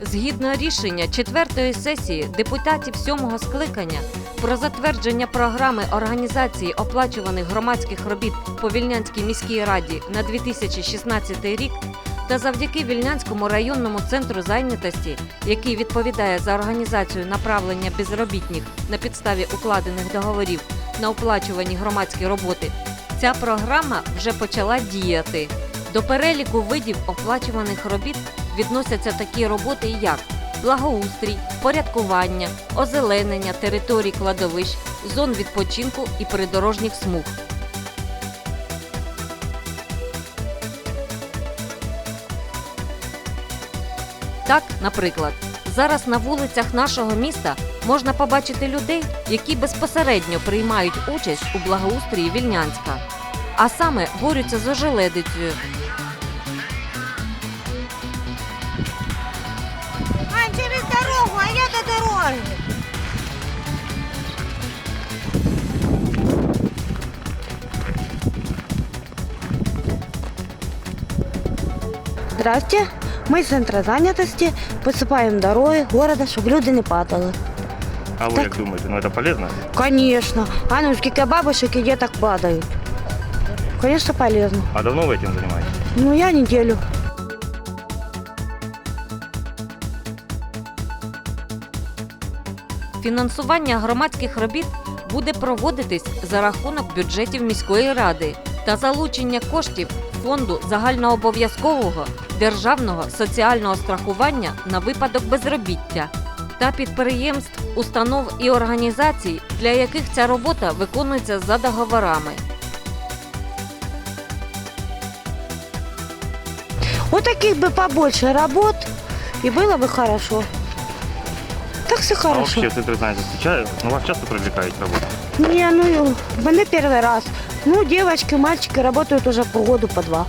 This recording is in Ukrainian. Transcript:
Згідно рішення четвертої сесії депутатів сьомого скликання про затвердження програми організації оплачуваних громадських робіт по Вільнянській міській раді на 2016 рік та завдяки Вільнянському районному центру зайнятості, який відповідає за організацію направлення безробітних на підставі укладених договорів на оплачувані громадські роботи, ця програма вже почала діяти. До переліку видів оплачуваних робіт відносяться такі роботи, як благоустрій, порядкування, озеленення територій кладовищ, зон відпочинку і придорожніх смуг. Так, наприклад, зараз на вулицях нашого міста можна побачити людей, які безпосередньо приймають участь у благоустрії Вільнянська, а саме борються з ожеледицею, Здравствуйте. Мы из центра занятости посыпаем дороги города, чтобы люди не падали. А вы Так. как думаете, ну это полезно? Конечно. А ну сколько бабушек и деток падают. Конечно, полезно. А давно вы этим занимаетесь? Ну, я неделю. Фінансування громадських робіт буде проводитись за рахунок бюджетів міської ради та залучення коштів фонду загальнообов'язкового державного соціального страхування на випадок безробіття та підприємств, установ і організацій, для яких ця робота виконується за договорами. Вот таких бы побольше работ, и было бы хорошо. Так все А хорошо. вообще в центре занятости встречают? Ну вас часто привлекаете работу? Не, ну, мы не первый раз. Ну, девочки, мальчики работают уже по году, по два.